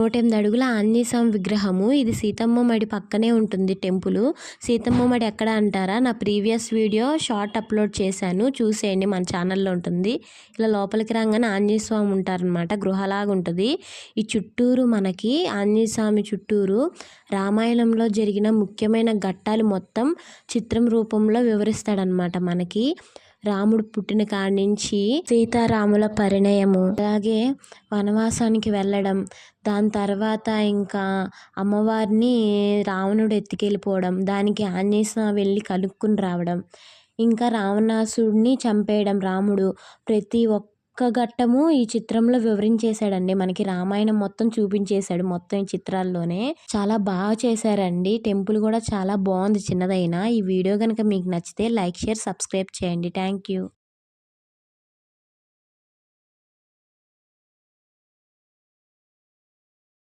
నూటెనిమిది అడుగుల ఆంజనేయస్వామి విగ్రహము. ఇది సీతమ్మ మడి పక్కనే ఉంటుంది టెంపుల్. సీతమ్మ మడి ఎక్కడ అంటారా? నా ప్రీవియస్ వీడియో షార్ట్ అప్లోడ్ చేశాను. చూసేయండి మన ఛానల్లో ఉంటుంది. ఇలా లోపలికి రాగానే ఆంజనేయస్వామి ఉంటారనమాట గృహలాగా ఉంటుంది. ఈ చుట్టూరు మనకి ఆంజనేయస్వామి చుట్టూరు రామాయణంలో జరిగిన ముఖ్యమైన ఘట్టాలు మొత్తం చిత్రం రూపంలో వివరిస్తాడనమాట మనకి. రాముడు పుట్టిన కాడి నుంచి సీతారాముల పరిణయము. అలాగే వనవాసానికి వెళ్ళడం దాని తర్వాత ఇంకా అమ్మవారిని రావణుడు ఎత్తుకెళ్ళిపోవడం దానికి ఆంజనేయ వెళ్ళి కలుక్కుని రావడం. ఇంకా రావణాసుడిని చంపేయడం రాముడు ప్రతి ఒక్క ఘట్టము ఈ చిత్రంలో వివరించేశాడండి. మనకి రామాయణం మొత్తం చూపించేశాడు. మొత్తం ఈ చిత్రాల్లోనే చాలా బాగా చేశారండి. టెంపుల్ కూడా చాలా బాగుంది చిన్నదైనా. ఈ వీడియో కనుక మీకు నచ్చితే లైక్ షేర్ సబ్స్క్రైబ్ చేయండి. Thank you.